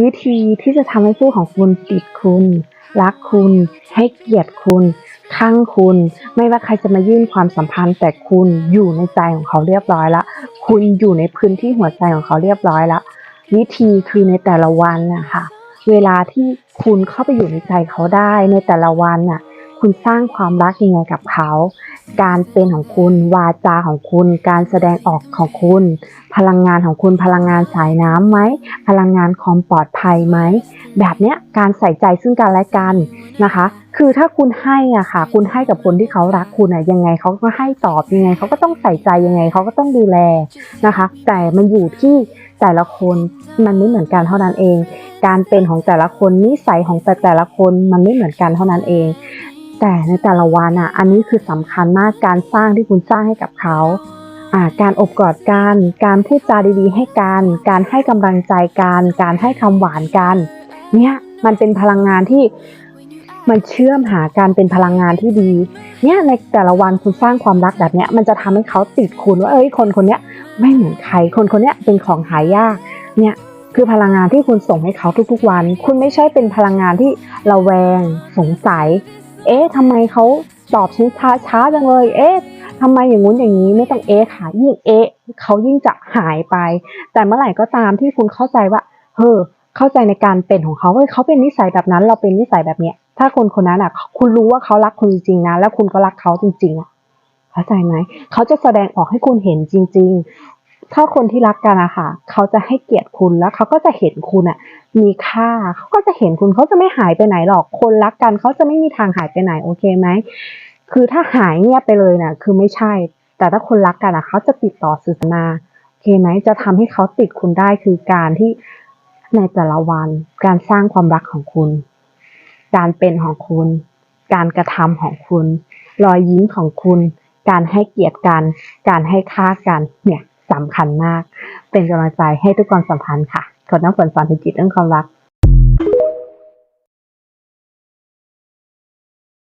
วิธีที่จะทำให้คู่ของคุณติดคุณ รักคุณ ให้เกียรติคุณข้างคุณ ไม่ว่าใครจะมายื่นความสัมพันธ์แต่คุณอยู่ในใจของเขาเรียบร้อยละ คุณอยู่ในพื้นที่หัวใจของเขาเรียบร้อยละวิธีคือในแต่ละวันนะคะเวลาที่คุณเข้าไปอยู่ในใจเขาได้ในแต่ละวันน่ะ คุณสร้างความรักยังไงกับเขา การเป็นของคุณ วาจาของคุณ การแสดงออกของคุณ พลังงานของคุณ พลังงานสายน้ำไหม พลังงานความปลอดภัยไหม แบบเนี้ยการใส่ใจซึ่งกันและกันนะคะ คือถ้าคุณให้อะค่ะ คุณให้กับคนที่เขารักคุณอะยังไงเขาก็ให้ตอบยังไงเขาก็ต้องใส่ใจยังไงเขาก็ต้องดูแลนะคะ แต่มันอยู่ที่แต่ละคนมันไม่เหมือนกันเท่านั้นเอง การเป็นของแต่ละคนนิสัยของแต่แต่ละคนมันไม่เหมือนกันเท่านั้นเอง แต่ในแต่ละวันอะ อันนี้คือสำคัญมากการสร้างที่คุณสร้างให้กับเขา การอบกอดกัน การพูดจาดีๆ ให้กัน การให้กำลังใจกัน การให้คำหวานกัน เนี่ยมันเป็นพลังงานที่มันเชื่อมหาการเป็นพลังงานที่ดี เนี่ยในแต่ละวันคุณสร้างความรักแบบเนี้ย มันจะทำให้เขาติดคุณว่าเอ้ยคนคนเนี้ยไม่เหมือนใคร คนคนเนี้ยเป็นของหายาก เนี่ยคือพลังงานที่คุณส่งให้เขาทุกๆวัน คุณไม่ใช่เป็นพลังงานที่ระแวง สงสัย เอ๊ะทำไมเขาตอบฉันช้าช้าจังเลย เอ๊ะทำไมอย่างงู้นอย่างนี้ไม่ต้องเอ๊ะค่ะยิ่งเอ๊ะเขายิ่งจะหายไป แต่เมื่อไหร่ก็ตามที่คุณเข้าใจว่าเฮ้อเข้าใจในการเป็นของเขาเฮ้ยเขาเป็นนิสัยแบบนั้น เราเป็นนิสัยแบบเนี้ยถ้าคนคนนั้นอะ คุณรู้ว่าเขารักคุณจริงๆนะ แล้วคุณก็รักเขาจริงๆอะเข้าใจไหมเขาจะแสดงออกให้คุณเห็นจริง ๆ ถ้าคนที่รักกันอะค่ะเขาจะให้เกียรติคุณแล้วเขาก็จะเห็นคุณอะมีค่าเขาก็จะเห็นคุณเขาจะไม่หายไปไหนหรอก คนรักกันเขาจะไม่มีทางหายไปไหนโอเคไหมคือถ้าหายเงียบไปเลยน่ะคือไม่ใช่ แต่ถ้าคนรักกันอะเขาจะติดต่อสื่อสารมาโอเคไหมจะทำให้เขาติดคุณได้คือการที่ในแต่ละวันการสร้างความรักของคุณ การเป็นของคุณ การกระทำของคุณ รอยยิ้มของคุณ การให้เกียรติกัน การให้ค่ากันเนี่ย สำคัญมาก เป็นกำลังใจให้ทุกความสัมพันธ์ค่ะขอน้ำฝนสอนธุจิตเรื่องความรัก